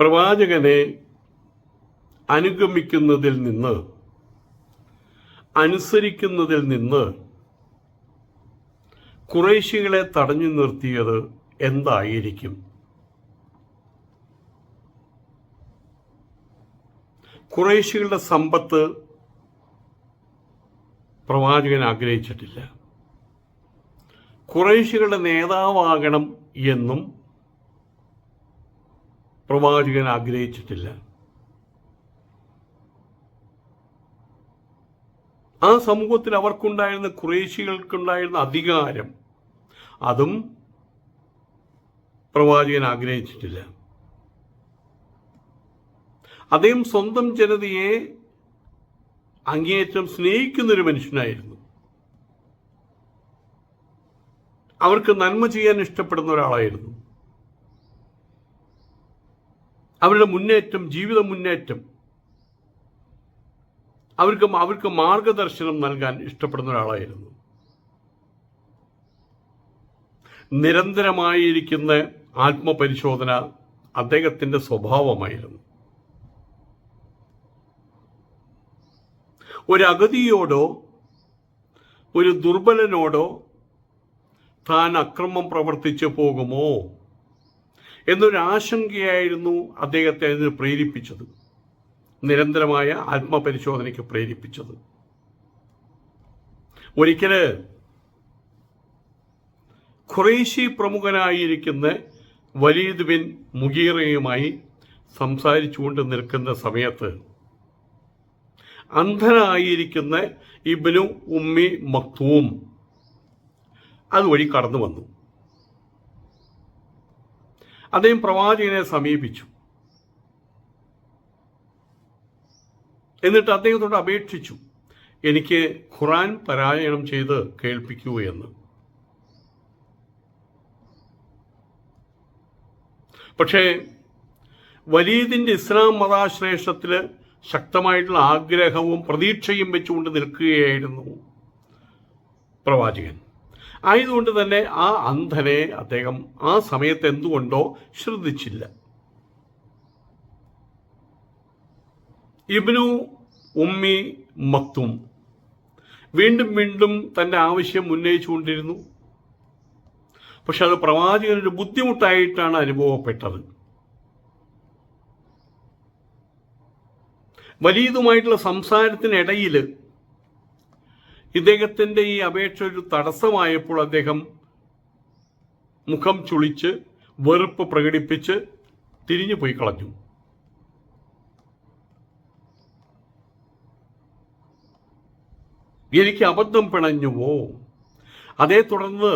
പ്രവാചകനെ അനുഗമിക്കുന്നതിൽ നിന്ന് അനുസരിക്കുന്നതിൽ നിന്ന് കുറേശികളെ തടഞ്ഞു നിർത്തിയത് എന്തായിരിക്കും? കുറേശികളുടെ സമ്പത്ത് പ്രവാചകൻ ആഗ്രഹിച്ചിട്ടില്ല. കുറേശികളുടെ നേതാവാകണം എന്നും പ്രവാചകൻ ആഗ്രഹിച്ചിട്ടില്ല. ആ സമൂഹത്തിൽ അവർക്കുണ്ടായിരുന്ന കുറേശികൾക്കുണ്ടായിരുന്ന അധികാരം അതും പ്രവാചകൻ ആഗ്രഹിച്ചിട്ടില്ല. അദ്ദേഹം സ്വന്തം ജനതയെ അങ്ങേയറ്റം സ്നേഹിക്കുന്നൊരു മനുഷ്യനായിരുന്നു. അവർക്ക് നന്മ ചെയ്യാൻ ഇഷ്ടപ്പെടുന്ന ഒരാളായിരുന്നു. അവരുടെ മുന്നേറ്റം ജീവിത മുന്നേറ്റം. അവർക്ക് അവർക്ക് മാർഗദർശനം നൽകാൻ ഇഷ്ടപ്പെടുന്ന ഒരാളായിരുന്നു. നിരന്തരമായിരിക്കുന്ന ആത്മപരിശോധന അദ്ദേഹത്തിന്റെ സ്വഭാവമായിരുന്നു. ഒരു ഒരു ദുർബലനോടോ താൻ അക്രമം പ്രവർത്തിച്ചു പോകുമോ? എന്നൊരു ആശങ്കയായിരുന്നു അദ്ദേഹത്തെ അതിന് പ്രേരിപ്പിച്ചത്. നിരന്തരമായ ആത്മപരിശോധനയ്ക്ക് പ്രേരിപ്പിച്ചത്. ഒരിക്കൽ ഖുറേശി പ്രമുഖനായിരിക്കുന്ന വലീദ് ബിൻ മുഗീറയുമായി സംസാരിച്ചുകൊണ്ട് നിൽക്കുന്ന സമയത്ത് അന്ധനായിരിക്കുന്ന ഇബ്നു ഉമ്മി മക്തൂം അതുവഴി കടന്നു വന്നു അദ്ദേഹം പ്രവാചകനെ സമീപിച്ചു. എന്നിട്ട് അദ്ദേഹത്തോട് അപേക്ഷിച്ചു എനിക്ക് ഖുറാൻ പരായണം ചെയ്ത് കേൾപ്പിക്കൂ എന്ന്. പക്ഷേ വലീദിന്റെ ഇസ്ലാം മതാശ്രേഷ്ഠത്തിൽ ശക്തമായിട്ടുള്ള ആഗ്രഹവും പ്രതീക്ഷയും വെച്ചുകൊണ്ട് നിൽക്കുകയായിരുന്നു പ്രവാചകൻ. ആയതുകൊണ്ട് തന്നെ ആ അന്ധനെ അദ്ദേഹം ആ സമയത്ത് എന്തുകൊണ്ടോ ശ്രദ്ധിച്ചില്ല. ഇബ്നു ഉമ്മി മക്തും വീണ്ടും വീണ്ടും തന്റെ ആവശ്യം ഉന്നയിച്ചുകൊണ്ടിരുന്നു. പക്ഷെ അത് പ്രവാചകനൊരു ബുദ്ധിമുട്ടായിട്ടാണ് അനുഭവപ്പെട്ടത്. വലീതുമായിട്ടുള്ള സംസാരത്തിനിടയിൽ ഇദ്ദേഹത്തിന്റെ ഈ അപേക്ഷ ഒരു തടസ്സമായപ്പോൾ അദ്ദേഹം മുഖം ചുളിച്ച് വെറുപ്പ് പ്രകടിപ്പിച്ച് തിരിഞ്ഞു പോയി കളഞ്ഞു. എനിക്ക് അബദ്ധം പിണഞ്ഞുവോ? അതേ തുടർന്ന്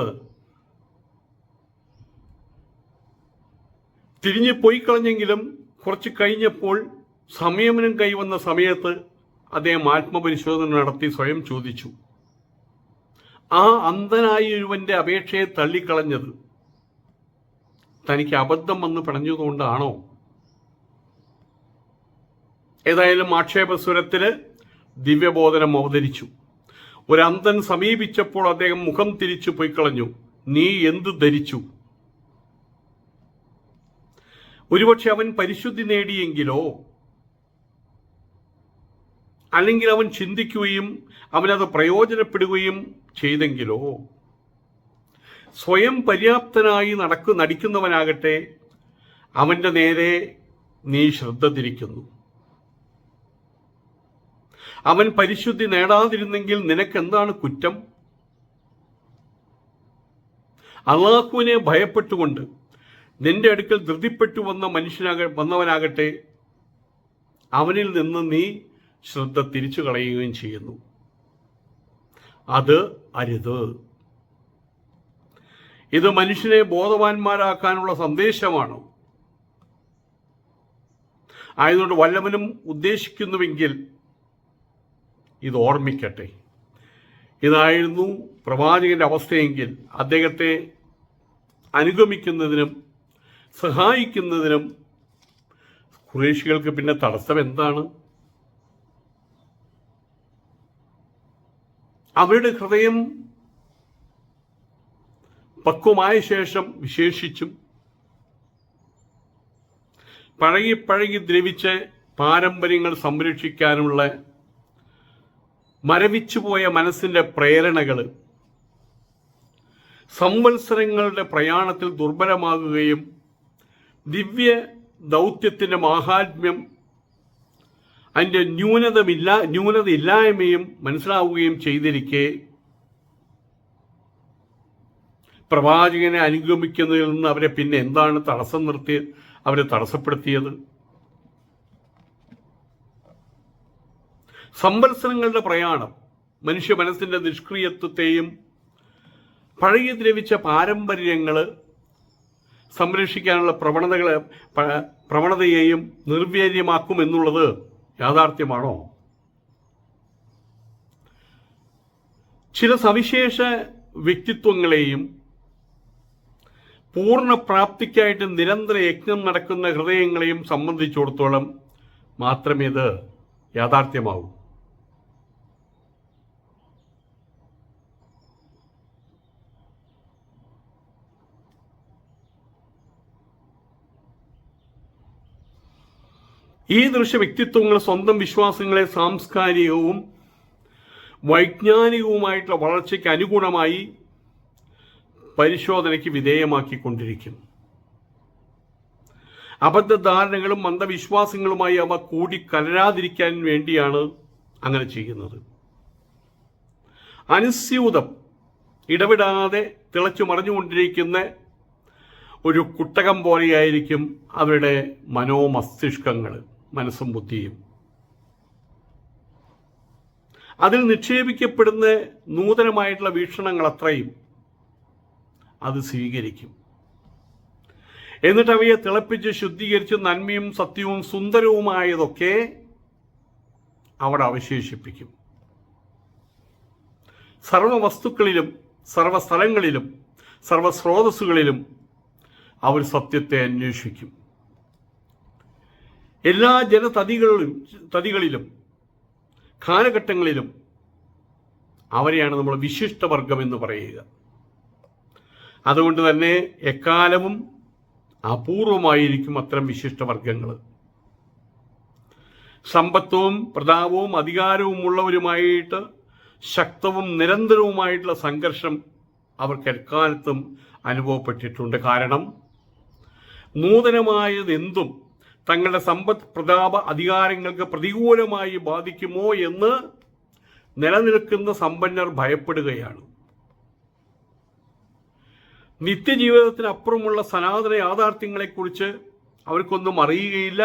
തിരിഞ്ഞു പോയി കളഞ്ഞെങ്കിലും കുറച്ച് കഴിഞ്ഞപ്പോൾ സംയമനം കൈവന്ന സമയത്ത് അദ്ദേഹം ആത്മപരിശോധന നടത്തി സ്വയം ചോദിച്ചു. ആ അന്ധനായ ഒരുവന്റെ അപേക്ഷയെ തള്ളിക്കളഞ്ഞത് തനിക്ക് അബദ്ധം വന്ന് പിണഞ്ഞതുകൊണ്ടാണോ? ഏതായാലും ആക്ഷേപസ്വരത്തിന് ദിവ്യബോധനം അവതരിച്ചു. ഒരു അന്ധൻ സമീപിച്ചപ്പോൾ അദ്ദേഹം മുഖം തിരിച്ചു പോയി കളഞ്ഞു നീ എന്ത് ധരിച്ചു? ഒരുപക്ഷെ അവൻ പരിശുദ്ധി നേടിയെങ്കിലോ? അല്ലെങ്കിൽ അവൻ ചിന്തിക്കുകയും അവനത് പ്രയോജനപ്പെടുകയും ചെയ്തെങ്കിലോ? സ്വയം പര്യാപ്തനായി നടക്കു നടിക്കുന്നവനാകട്ടെ അവന്റെ നേരെ നീ ശ്രദ്ധ തിരിക്കുന്നു അവൻ പരിശുദ്ധി നേടാതിരുന്നെങ്കിൽ നിനക്കെന്താണ് കുറ്റം? അള്ളാഹുവിനെ ഭയപ്പെട്ടുകൊണ്ട് നിന്റെ അടുക്കൽ ധൃതിപ്പെട്ടു വന്ന മനുഷ്യനാക വന്നവനാകട്ടെ അവനിൽ നിന്ന് നീ ശ്രദ്ധ തിരിച്ചു കളയുകയും ചെയ്യുന്നു. അത് അരുത്. ഇത് മനുഷ്യനെ ബോധവാന്മാരാക്കാനുള്ള സന്ദേശമാണ്. ആയതുകൊണ്ട് വല്ലവനും ഉദ്ദേശിക്കുന്നുവെങ്കിൽ ഇത് ഓർമ്മിക്കട്ടെ. ഇതായിരുന്നു പ്രവാചകന്റെ അവസ്ഥയെങ്കിൽ അദ്ദേഹത്തെ അനുഗമിക്കുന്നതിനും സഹായിക്കുന്നതിനും കുറേശികൾക്ക് പിന്നെ തടസ്സം എന്താണ് അവരുടെ ഹൃദയം പക്വമായ ശേഷം വിശേഷിച്ചും പഴകി പഴകി ദ്രവിച്ച് പാരമ്പര്യങ്ങൾ സംരക്ഷിക്കാനുള്ള മരവിച്ചുപോയ മനസ്സിന്റെ പ്രേരണകൾ സംവത്സരങ്ങളുടെ പ്രയാണത്തിൽ ദുർബലമാകുകയും ദിവ്യ ദൗത്യത്തിന്റെ മാഹാത്മ്യം അതിന്റെ ന്യൂനതമില്ല ന്യൂനത ഇല്ലായ്മയും മനസ്സിലാവുകയും ചെയ്തിരിക്കെ പ്രവാചകനെ അനുഗമിക്കുന്നതിൽ നിന്ന് അവരെ പിന്നെ എന്താണ് തടസ്സം നിർത്തി അവരെ തടസ്സപ്പെടുത്തിയത്? സംവത്സരങ്ങളുടെ പ്രയാണം മനുഷ്യ മനസ്സിന്റെ നിഷ്ക്രിയത്വത്തെയും പഴകി ദ്രവിച്ച പാരമ്പര്യങ്ങൾ സംരക്ഷിക്കാനുള്ള പ്രവണതകളെ പ്രവണതയെയും നിർവീര്യമാക്കുമെന്നുള്ളത് യാഥാർത്ഥ്യമാണോ? ചില സവിശേഷ വ്യക്തിത്വങ്ങളെയും പൂർണ പ്രാപ്തിക്കായിട്ട് നിരന്തര യജ്ഞം നടക്കുന്ന ഹൃദയങ്ങളെയും സംബന്ധിച്ചിടത്തോളം മാത്രമേ ഇത് യാഥാർത്ഥ്യമാവൂ. ഈ ദൃശ്യ വ്യക്തിത്വങ്ങൾ സ്വന്തം വിശ്വാസങ്ങളെ സാംസ്കാരികവും വൈജ്ഞാനികവുമായിട്ടുള്ള വളർച്ചയ്ക്ക് അനുഗുണമായി പരിശോധനയ്ക്ക് വിധേയമാക്കിക്കൊണ്ടിരിക്കും അബദ്ധധാരണകളും മന്ദവിശ്വാസങ്ങളുമായി അവ കൂടിക്കലരാതിരിക്കാൻ വേണ്ടിയാണ് അങ്ങനെ ചെയ്യുന്നത്. അനുസ്യൂതം ഇടവിടാതെ തിളച്ചു മറിഞ്ഞുകൊണ്ടിരിക്കുന്ന ഒരു കുട്ടകം പോലെയായിരിക്കും അവരുടെ മനോമസ്തിഷ്കങ്ങൾ. മനസ്സും ബുദ്ധിയും അതിൽ നിക്ഷേപിക്കപ്പെടുന്ന നൂതനമായിട്ടുള്ള വീക്ഷണങ്ങൾ അത്രയും അത് സ്വീകരിക്കും. എന്നിട്ട് അവയെ തിളപ്പിച്ച് ശുദ്ധീകരിച്ച് നന്മയും സത്യവും സുന്ദരവുമായതൊക്കെ അവിടെ അവശേഷിപ്പിക്കും. സർവ വസ്തുക്കളിലും സർവസ്രോതസ്സുകളിലും അവർ സത്യത്തെ അന്വേഷിക്കും. എല്ലാ ജനതതികളിലും തതികളിലും കാലഘട്ടങ്ങളിലും അവരെയാണ് നമ്മൾ വിശിഷ്ടവർഗം എന്ന് പറയുക. അതുകൊണ്ട് തന്നെ എക്കാലവും അപൂർവമായിരിക്കും അത്തരം വിശിഷ്ടവർഗങ്ങൾ. സമ്പത്തും പ്രതാപവും അധികാരവും ഉള്ളവരുമായിട്ട് ശക്തവും നിരന്തരവുമായിട്ടുള്ള സംഘർഷം അവർക്ക് എക്കാലത്തും അനുഭവപ്പെട്ടിട്ടുണ്ട്. കാരണം നൂതനമായത് എന്തും തങ്ങളുടെ സമ്പദ് പ്രതാപ അധികാരങ്ങൾക്ക് പ്രതികൂലമായി ബാധിക്കുമോ എന്ന് നിലനിൽക്കുന്ന സമ്പന്നർ ഭയപ്പെടുകയാണ്. നിത്യജീവിതത്തിനപ്പുറമുള്ള സനാതന യാഥാർത്ഥ്യങ്ങളെക്കുറിച്ച് അവർക്കൊന്നും അറിയുകയില്ല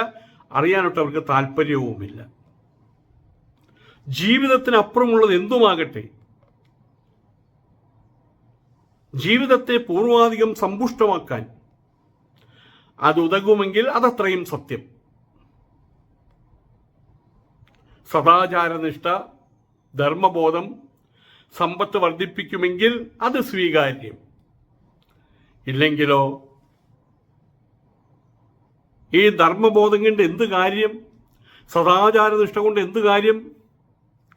അറിയാനൊട്ട് അവർക്ക് താല്പര്യവുമില്ല ജീവിതത്തിനപ്പുറമുള്ളത് എന്തുമാകട്ടെ? ജീവിതത്തെ പൂർവാധികം സമ്പുഷ്ടമാക്കാൻ അത് ഉതകുമെങ്കിൽ അതത്രയും സത്യം. സദാചാരനിഷ്ഠ ധർമ്മബോധം സമ്പത്ത് വർദ്ധിപ്പിക്കുമെങ്കിൽ അത് സ്വീകാര്യം. ഇല്ലെങ്കിലോ? ഈ ധർമ്മബോധം കൊണ്ട് എന്ത് കാര്യം? സദാചാരനിഷ്ഠ കൊണ്ട് എന്ത് കാര്യം?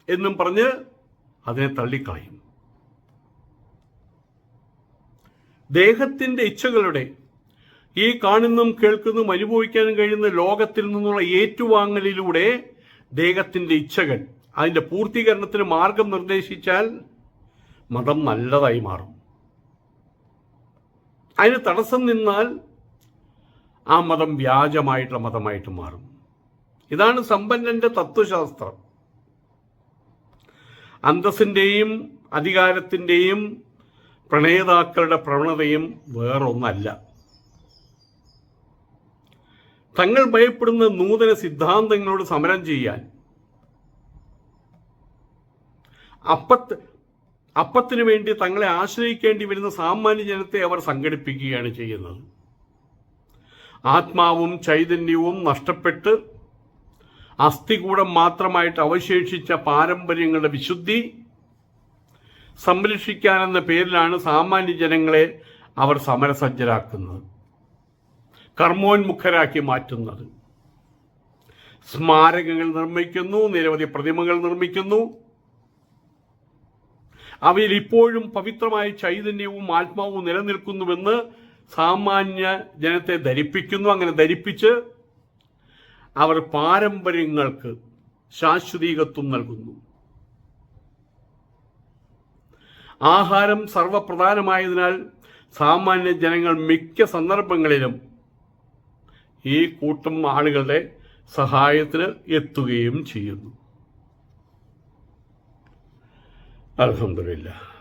എന്നും പറഞ്ഞ് അതിനെ തള്ളിക്കളയും. ദേഹത്തിന്റെ ഇച്ഛകളുടെ ഈ കാണുന്നും കേൾക്കുന്നതും അനുഭവിക്കാനും കഴിയുന്ന ലോകത്തിൽ നിന്നുള്ള ഏറ്റുവാങ്ങലിലൂടെ ദേഹത്തിന്റെ ഇച്ഛകൾ അതിന്റെ പൂർത്തീകരണത്തിന് മാർഗം നിർദ്ദേശിച്ചാൽ മതം നല്ലതായി മാറും. അതിന് തടസ്സം നിന്നാൽ ആ മതം വ്യാജമായിട്ടുള്ള മതമായിട്ട് മാറും. ഇതാണ് സമ്പന്നന്റെ തത്വശാസ്ത്രം. അന്തസ്സിന്റെയും അധികാരത്തിന്റെയും പ്രണേതാക്കളുടെ പ്രവണതയും വേറൊന്നല്ല. തങ്ങൾ ഭയപ്പെടുന്ന നൂതന സിദ്ധാന്തങ്ങളോട് സമരം ചെയ്യാൻ. അപ്പത്ത് അപ്പത്തിനു വേണ്ടി തങ്ങളെ ആശ്രയിക്കേണ്ടി വരുന്ന സാമാന്യ ജനത്തെ അവർ സംഘടിപ്പിക്കുകയാണ് ചെയ്യുന്നത്. ആത്മാവും ചൈതന്യവും നഷ്ടപ്പെട്ട് അസ്ഥികൂടം മാത്രമായിട്ട് അവശേഷിച്ച പാരമ്പര്യങ്ങളുടെ വിശുദ്ധി സംരക്ഷിക്കാനെന്ന പേരിലാണ് സാമാന്യ ജനങ്ങളെ അവർ സമരസജ്ജരാക്കുന്നത്. കർമ്മോന്മുഖരാക്കി മാറ്റുന്നത്. സ്മാരകങ്ങൾ നിർമ്മിക്കുന്നു നിരവധി പ്രതിമകൾ നിർമ്മിക്കുന്നു. അവയിൽ ഇപ്പോഴും പവിത്രമായ ചൈതന്യവും ആത്മാവും നിലനിൽക്കുന്നുവെന്ന് സാമാന്യ ജനത്തെ ധരിപ്പിക്കുന്നു. അങ്ങനെ ധരിപ്പിച്ച് അവർ പാരമ്പര്യങ്ങൾക്ക് ശാശ്വതീകത്വം നൽകുന്നു. ആഹാരം സർവപ്രധാനമായതിനാൽ സാമാന്യ ജനങ്ങൾ മിക്ക സന്ദർഭങ്ങളിലും ഈ കൂട്ടം ആളുകളുടെ സഹായത്തിന് എത്തുകയും ചെയ്യുന്നു. അലഹമില്ല